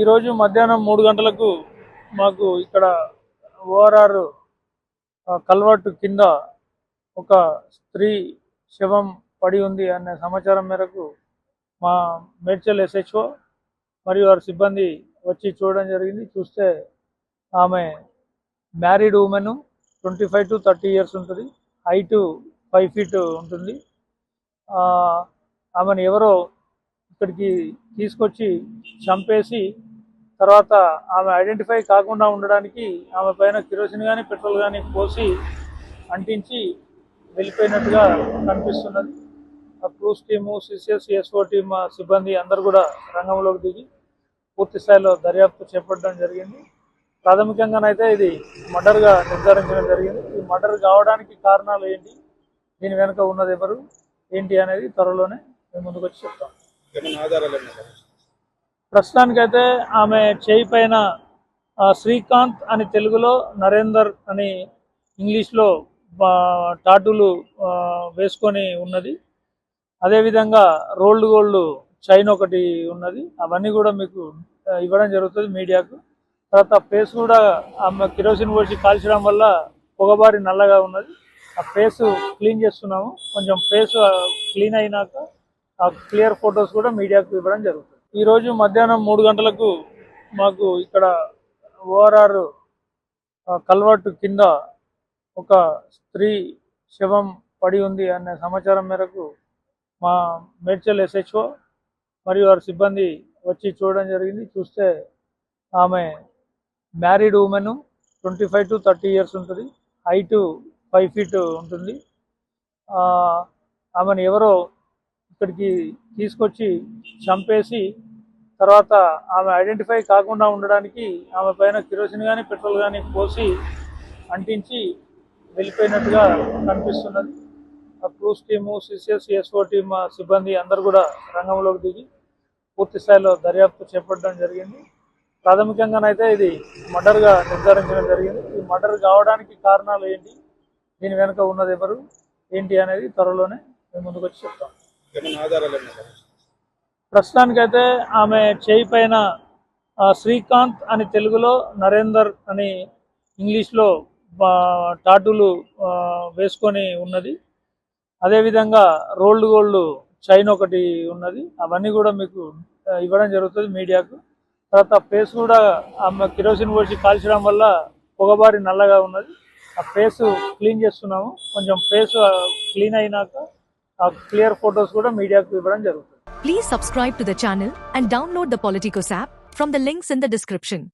ఈరోజు మధ్యాహ్నం మూడు గంటలకు మాకు ఇక్కడ ఓఆర్ఆర్ కల్వర్టు కింద ఒక స్త్రీ శవం పడి ఉంది అనే సమాచారం మేరకు మా మేడ్చల్ ఎస్హెచ్ఓ మరియు వారి సిబ్బంది వచ్చి చూడడం జరిగింది. చూస్తే ఆమె married women twenty five to thirty years ఉంటుంది. హైట్ ఫైవ్ ఫీట్ ఉంటుంది. ఆ, ఆమెను ఎవరో ఇక్కడికి తీసుకొచ్చి చంపేసి తర్వాత ఆమె ఐడెంటిఫై కాకుండా ఉండడానికి ఆమె పైన కిరోసిన్ కానీ పెట్రోల్ కానీ పోసి అంటించి వెళ్ళిపోయినట్టుగా కనిపిస్తున్నది. ఆ clues team CCS SO team సిబ్బంది అందరు కూడా రంగంలోకి దిగి పూర్తి స్థాయిలో దర్యాప్తు చేపట్టడం జరిగింది. ప్రాథమికంగానైతే ఇది మర్డర్గా నిర్ధారించడం జరిగింది. ఈ మర్డర్ కావడానికి కారణాలు ఏంటి? దీని వెనుక ఉన్నది ఎవరు? ఏంటి అనేది త్వరలోనే మేము ముందుకు వచ్చి చెప్తాం ఆధారాలు ప్రస్తుతానికైతే ఆమె చేయి పైన శ్రీకాంత్ అని తెలుగులో నరేందర్ అని ఇంగ్లీష్లో టాటూలు ఆ, వేసుకొని ఉన్నది. అదేవిధంగా రోల్డ్ గోల్డ్ చైన్ ఒకటి ఉన్నది. అవన్నీ కూడా మీకు ఇవ్వడం జరుగుతుంది మీడియాకు. తర్వాత ఫేస్ కూడా ఆమె కిరోసిన్ పోసి కాల్చడం వల్ల పొగబారి నల్లగా ఉన్నది. ఆ ఫేస్ క్లీన్ చేస్తున్నాము. కొంచెం ఫేస్ క్లీన్ అయినాక ఆ క్లియర్ ఫొటోస్ కూడా మీడియాకు ఇవ్వడం జరుగుతుంది. ఈ రోజు మధ్యాహ్నం మూడు గంటలకు మాకు ఇక్కడ ఓఆర్ఆర్ కల్వర్టు కింద ఒక స్త్రీ శవం పడి ఉంది అనే సమాచారం మేరకు మా మేడ్చల్ ఎస్హెచ్ఓ మరియు వారి సిబ్బంది వచ్చి చూడడం జరిగింది. చూస్తే ఆమె married women twenty five to thirty years ఉంటుంది. హైటు ఫైవ్ ఫీట్ ఉంటుంది. ఆమెను ఎవరో ఇక్కడికి తీసుకొచ్చి చంపేసి తర్వాత ఆమె ఐడెంటిఫై కాకుండా ఉండడానికి ఆమె పైన కిరోసిన్ కానీ పెట్రోల్ కానీ పోసి అంటించి వెళ్ళిపోయినట్టుగా కనిపిస్తున్నది. ఆ clues team CCS SO team సిబ్బంది అందరు కూడా రంగంలోకి దిగి పూర్తి స్థాయిలో దర్యాప్తు చేపట్టడం జరిగింది. ప్రాథమికంగానైతే ఇది మర్డర్గా నిర్ధారించడం జరిగింది. ఈ మర్డర్ కావడానికి కారణాలు ఏంటి? దీని వెనుక ఉన్నది ఎవరు? ఏంటి అనేది త్వరలోనే మేము ముందుకు వచ్చి చెప్తాం. ప్రస్తుతానికైతే ఆమె చేయి పైన శ్రీకాంత్ అని తెలుగులో నరేందర్ అని ఇంగ్లీష్లో టాటూలు ఆ, వేసుకొని ఉన్నది. అదేవిధంగా రోల్డ్ గోల్డ్ చైన్ ఒకటి ఉన్నది. అవన్నీ కూడా మీకు ఇవ్వడం జరుగుతుంది మీడియాకు. తర్వాత ఫేస్ కూడా ఆమె కిరోసిన్ పోసి కాల్చడం వల్ల పొగబారి నల్లగా ఉన్నది. ఆ ఫేస్ క్లీన్ చేస్తున్నాము. కొంచెం ఫేస్ క్లీన్ అయినాక క్లియర్ ఫొటోస్ కూడా మీడియాకు ఇవ్వడం జరుగుతుంది Please subscribe to the channel and download the Politicos app from the links in the description.